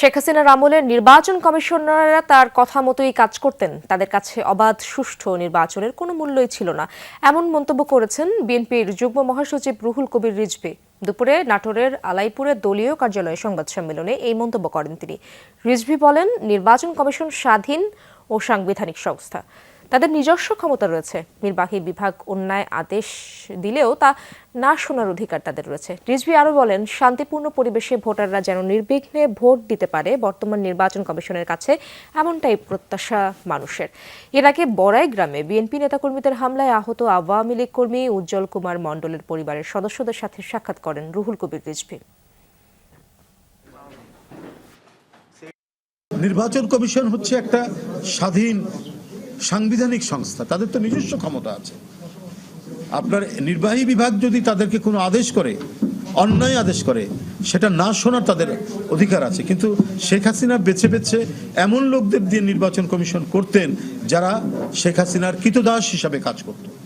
শেখ হাসিনার আমলে নির্বাচন কমিশনাররা তার কথা মতোই কাজ করতেন। তাদের কাছে অবাধ, সুষ্ঠু নির্বাচনের কোনো মূল্যই ছিল না। এমন মন্তব্য করেছেন বিএনপির যুগ্ম মহাসচিব রুহুল কবির রিজভী। দুপুরে নাটোরের আলাইপুরে দলীয় কার্যালয়ে সংবাদ সম্মেলনে এই মন্তব্য করেন তিনি। রিজভী বলেন, নির্বাচন কমিশন স্বাধীন ও সাংবিধানিক সংস্থা। তাদের নিজস্ব ক্ষমতা রয়েছে। নির্বাহী বিভাগ অন্যায় আদেশ দিলেও তা না শোনার অধিকার তাদের রয়েছে। রিজভি আরও বলেন, শান্তিপূর্ণ পরিবেশে ভোটাররা যেন নির্বিঘ্নে ভোট দিতে পারে, বর্তমান নির্বাচন কমিশনের কাছে এমনটাই প্রত্যাশা মানুষের। এর আগে বড়াই গ্রামে বিএনপি নেতাকর্মীদের হামলায় আহত আওয়ামী লীগ কর্মী উজ্জ্বল কুমার মণ্ডলের পরিবারের সদস্যদের সাথে সাক্ষাৎ করেন রুহুল কবির রিজভি। নির্বাচন কমিশন হচ্ছে একটা স্বাধীন সাংবিধানিক সংস্থা, তাদের তো নিজস্ব ক্ষমতা আছে। আপনার নির্বাহী বিভাগ যদি তাদেরকে কোনো আদেশ করে, অন্যায় আদেশ করে, সেটা না শোনার তাদের অধিকার আছে। কিন্তু শেখ হাসিনা বেছে বেছে এমন লোকদের দিয়ে নির্বাচন কমিশন করতেন যারা শেখ হাসিনার কৃতদাস হিসাবে কাজ করত।